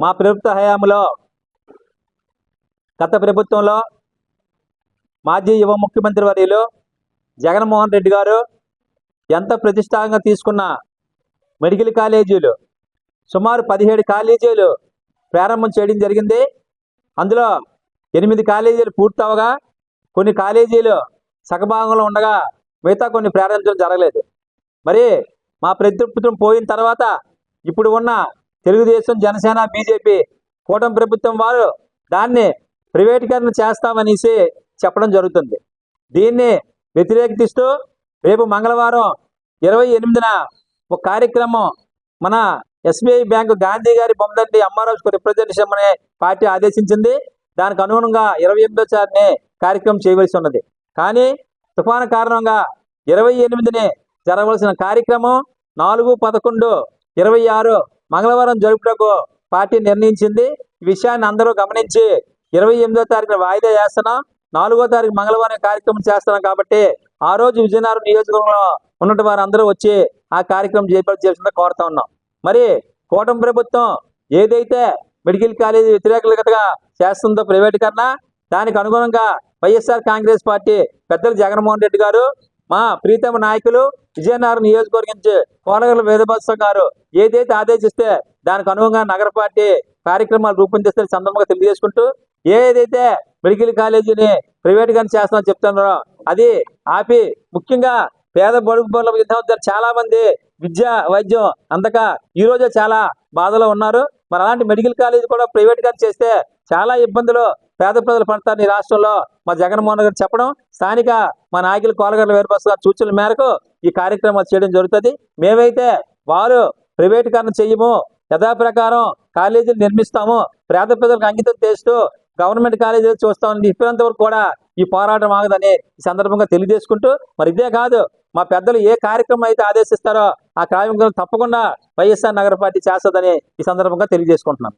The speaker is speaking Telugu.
మా ప్రభుత్వ హయాంలో గత ప్రభుత్వంలో మాజీ యువ ముఖ్యమంత్రి వర్యులు జగన్మోహన్ రెడ్డి గారు ఎంత ప్రతిష్టాంగా తీసుకున్న మెడికల్ కాలేజీలు సుమారు పదిహేడు కాలేజీలు ప్రారంభం చేయడం జరిగింది. అందులో ఎనిమిది కాలేజీలు పూర్తవగా కొన్ని కాలేజీలు సగభాగంలో ఉండగా మిగతా కొన్ని ప్రారంభించడం జరగలేదు. మరి మా ప్రభుత్వం పోయిన తర్వాత ఇప్పుడు ఉన్న తెలుగుదేశం జనసేన బీజేపీ కూటమి ప్రభుత్వం వారు దాన్ని ప్రైవేటీకరణ చేస్తామనేసి చెప్పడం జరుగుతుంది. దీన్ని వ్యతిరేకిస్తూ రేపు మంగళవారం ఇరవై ఎనిమిదిన ఒక కార్యక్రమం మన ఎస్బీఐ బ్యాంకు గాంధీ గారి బొమ్మదండి అమ్మారాజుకు రిప్రజెంటేషన్ అనే పార్టీ ఆదేశించింది. దానికి అనుగుణంగా ఇరవై ఎనిమిదో చారిని కార్యక్రమం చేయవలసి ఉన్నది. కానీ తుఫాను కారణంగా ఇరవై ఎనిమిదిని జరగవలసిన కార్యక్రమం నాలుగు పదకొండు ఇరవై ఆరు మంగళవారం జరుపుటకు పార్టీ నిర్ణయించింది. విషయాన్ని అందరూ గమనించి ఇరవై ఎనిమిదో తారీఖున వాయిదా చేస్తున్నాం నాలుగో తారీఖు మంగళవారం కార్యక్రమం చేస్తున్నాం కాబట్టి ఆ రోజు విజయనగరం నియోజకవర్గంలో ఉన్నటువంటి వారందరూ అందరూ వచ్చి ఆ కార్యక్రమం చేపట్టి చేసిందో కోరుతా ఉన్నాం. మరి కూటమి ప్రభుత్వం ఏదైతే మెడికల్ కాలేజీ వ్యతిరేకతగా చేస్తుందో ప్రైవేటీకరణ దానికి అనుగుణంగా వైఎస్ఆర్ కాంగ్రెస్ పార్టీ పెద్దలు జగన్మోహన్ రెడ్డి గారు మా ప్రీతమ నాయకులు విజయనగరం నియోజకవర్గం నుంచి కోనగల వేదభత్సం గారు ఏదైతే ఆదేశిస్తే దానికి అనుగుణంగా నగర పార్టీ కార్యక్రమాలు రూపొందిస్తే సందర్భంగా తెలియజేసుకుంటూ ఏదైతే మెడికల్ కాలేజీని ప్రైవేట్గా చేస్తామని చెప్తున్నారో అది ఆపి ముఖ్యంగా పేద బడుగు బడుల విద్యార్థులు చాలా మంది విద్య వైద్యం అందక ఈ రోజు చాలా బాధలో ఉన్నారు. మరి అలాంటి మెడికల్ కాలేజ్ కూడా ప్రైవేట్గా చేస్తే చాలా ఇబ్బందులు పేద ప్రజలు పడతారని ఈ రాష్ట్రంలో మా జగన్మోహన్ గారు చెప్పడం స్థానిక మా నాయకులు కోలగడ్ల వేరుబస్ సూచనల మేరకు ఈ కార్యక్రమాలు చేయడం జరుగుతుంది. మేమైతే వారు ప్రైవేటీకరణ చెయ్యము యథాప్రకారం కాలేజీలు నిర్మిస్తాము పేద ప్రజలకు అంకితం చేస్తూ గవర్నమెంట్ కాలేజీలు చూస్తామని చెప్పినంత వరకు కూడా ఈ పోరాటం ఆగదని ఈ సందర్భంగా తెలియజేసుకుంటూ మరి ఇదే కాదు మా పెద్దలు ఏ కార్యక్రమం అయితే ఆదేశిస్తారో ఆ కార్యక్రమం తప్పకుండా వైఎస్ఆర్ నగర పార్టీ చేస్తుందని ఈ సందర్భంగా తెలియజేసుకుంటున్నాను